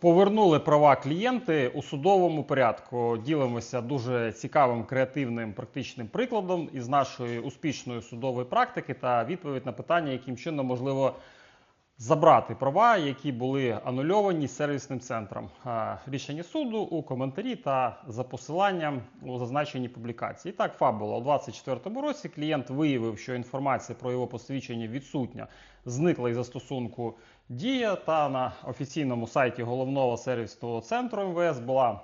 Повернули права клієнти у судовому порядку. Ділимося дуже цікавим, креативним, практичним прикладом із нашої успішної судової практики та відповідь на питання, яким чином можливо забрати права, які були анульовані сервісним центром. Рішення суду у коментарі та за посиланням у зазначеній публікації. І так, фабула у 2024 році клієнт виявив, що інформація про його посвідчення відсутня, зникла із застосунку Дія та на офіційному сайті головного сервісного центру МВС була.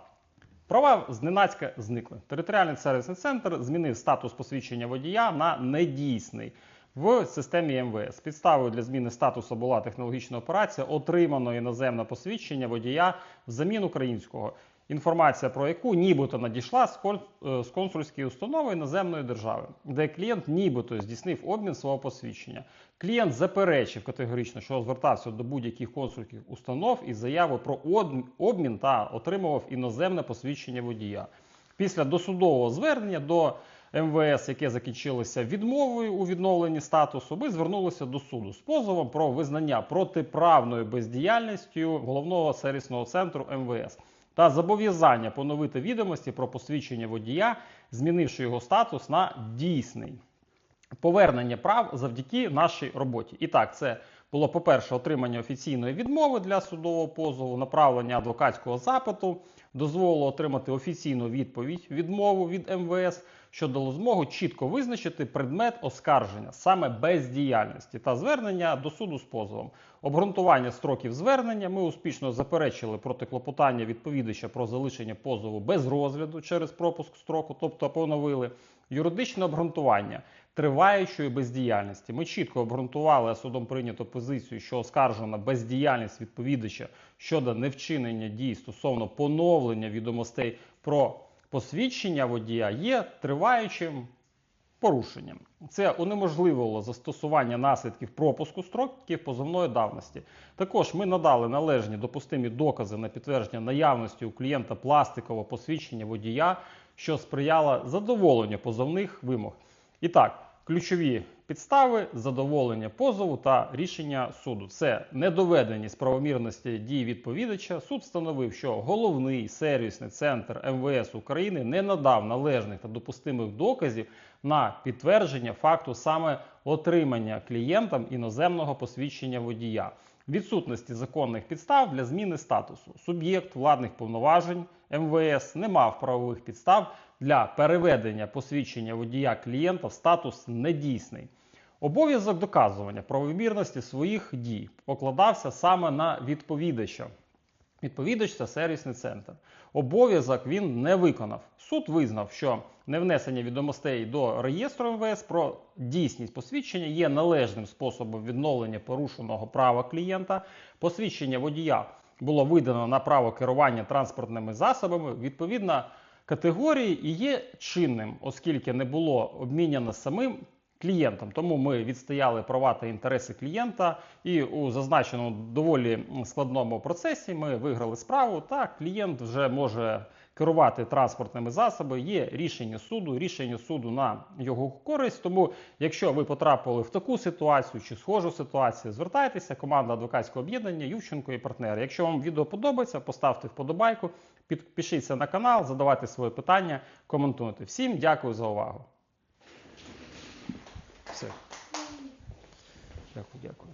Права зненацька зникли. Територіальний сервісний центр змінив статус посвідчення водія на недійсний в системі МВС. Підставою для зміни статусу була технологічна операція отримано іноземне посвідчення водія взамін українського. Інформація про яку нібито надійшла з е, консульської установи іноземної держави, де клієнт нібито здійснив обмін свого посвідчення. Клієнт заперечив категорично, що звертався до будь-яких консульських установ із заявою про обмін та отримував іноземне посвідчення водія. Після досудового звернення до МВС, яке закінчилося відмовою у відновленні статусу, ми звернулися до суду з позовом про визнання протиправною бездіяльністю головного сервісного центру МВС та зобов'язання поновити відомості про посвідчення водія, змінивши його статус на дійсний повернення прав завдяки нашій роботі. І так, це було, по-перше, отримання офіційної відмови для судового позову, направлення адвокатського запиту, дозволило отримати офіційну відповідь відмову від МВС, що дало змогу чітко визначити предмет оскарження саме бездіяльності та звернення до суду з позовом. Обґрунтування строків звернення ми успішно заперечили проти клопотання відповідача про залишення позову без розгляду через пропуск строку, тобто поновили юридичне обґрунтування триваючої бездіяльності. Ми чітко обґрунтували а судом прийнято позицію, що оскаржена бездіяльність відповідача щодо невчинення дій стосовно поновлення відомостей про посвідчення водія є триваючим порушенням. Це унеможливило застосування наслідків пропуску строків позовної давності. Також ми надали належні допустимі докази на підтвердження наявності у клієнта пластикового посвідчення водія, що сприяло задоволенню позовних вимог. І так, ключові підстави задоволення позову та рішення суду. Це недоведеність правомірності дій відповідача. Суд встановив, що головний сервісний центр МВС України не надав належних та допустимих доказів на підтвердження факту саме отримання клієнтам іноземного посвідчення водія. Відсутності законних підстав для зміни статусу. Суб'єкт владних повноважень МВС не мав правових підстав для переведення посвідчення водія клієнта в статус недійсний. Обов'язок доказування правомірності своїх дій покладався саме на відповідача. Відповідач це сервісний центр. Обов'язок він не виконав. Суд визнав, що невнесення відомостей до реєстру МВС про дійсність посвідчення є належним способом відновлення порушеного права клієнта. Посвідчення водія було видано на право керування транспортними засобами відповідно категорії і є чинним, оскільки не було обміняно самим клієнтом. Тому ми відстояли права та інтереси клієнта, і у зазначеному доволі складному процесі ми виграли справу. Та клієнт вже може керувати транспортними засобами. Є рішення суду, рішення суду на його користь. Тому, якщо ви потрапили в таку ситуацію чи схожу ситуацію, звертайтеся. Команда адвокатського об'єднання Ющенко і партнери. Якщо вам відео подобається, поставте вподобайку, підпишіться на канал, задавайте свої питання, коментуйте. Всім дякую за увагу. Все. Дякую, дякую.